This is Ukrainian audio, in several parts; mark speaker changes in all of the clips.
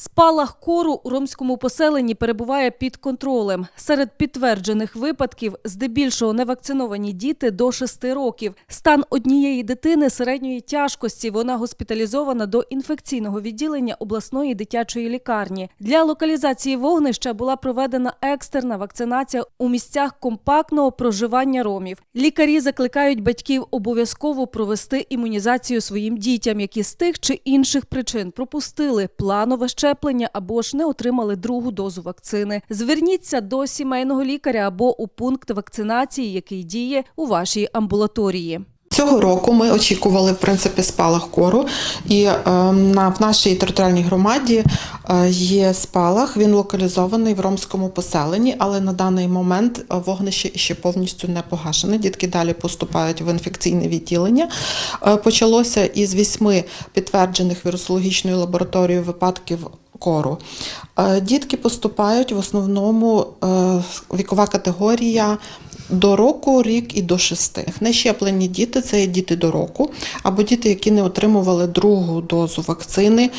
Speaker 1: Спалах кору у ромському поселенні перебуває під контролем. Серед підтверджених випадків здебільшого невакциновані діти до 6 років. Стан однієї дитини середньої тяжкості. Вона госпіталізована до інфекційного відділення обласної дитячої лікарні. Для локалізації вогнища була проведена екстерна вакцинація у місцях компактного проживання ромів. Лікарі закликають батьків обов'язково провести імунізацію своїм дітям, які з тих чи інших причин пропустили планове щеплення або ж не отримали другу дозу вакцини. Зверніться до сімейного лікаря або у пункт вакцинації, який діє у вашій амбулаторії.
Speaker 2: Цього року ми очікували в принципі спалах кору, і е, на в нашій територіальній громаді е, є спалах. Він локалізований в ромському поселенні, але на даний момент е, вогнище ще повністю не погашене. Дітки далі поступають в інфекційне відділення. Е, почалося із вісьми підтверджених вірусологічною лабораторією випадків. Кору Е, дітки поступають в основному е, вікова категорія до року, рік і до шести. Нещеплені діти це є діти до року, або діти, які не отримували другу дозу вакцини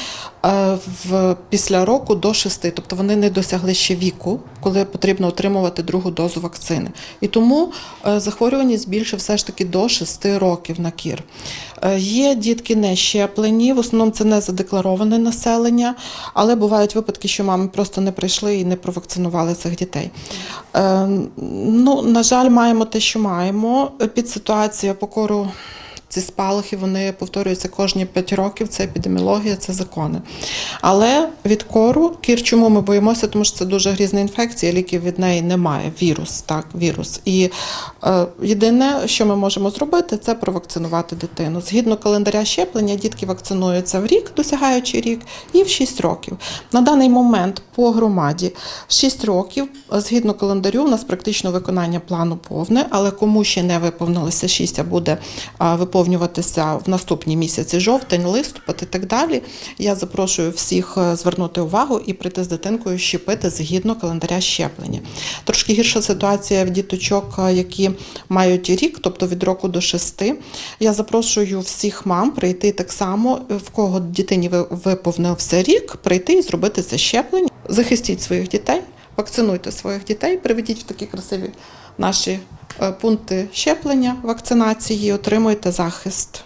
Speaker 2: е, в, після року до шести. Тобто вони не досягли ще віку, коли потрібно отримувати другу дозу вакцини. І тому е, захворюваність більше все ж таки до шести років на кір. Е, Є дітки не щеплені, в основному це не задеклароване населення, але бувають випадки, що мами просто не прийшли і не провакцинували цих дітей. Е, Ну, на жаль, маємо те, що маємо. Під ситуацію по кору ці спалахи вони повторюються кожні 5 років. Це епідеміологія, це закони. Але від кору кір, чому ми боїмося? Тому що це дуже грізна інфекція, ліків від неї немає. Вірус, так, вірус. І е, єдине, що ми можемо зробити, це провакцинувати дитину. Згідно календаря щеплення, дітки вакцинуються в рік, досягаючи рік, і в 6 років. На даний момент по громаді 6 років, згідно календарю, у нас практично виконання плану повне, але кому ще не виповнилося 6, а буде а, виповнюватися в наступні місяці жовтень, листопад і так далі. Я запрошую всіх е, звернути увагу і прийти з дитинкою щепити згідно календаря щеплення. Трошки гірша ситуація в діточок, е, які мають рік, тобто від року до 6. Я запрошую всіх мам прийти так само, е, в кого дитині виповнився рік, прийти і зробити це щеплення. Захистіть своїх дітей, вакцинуйте своїх дітей, приведіть в такі красиві наші е, пункти щеплення, вакцинації, отримуйте захист.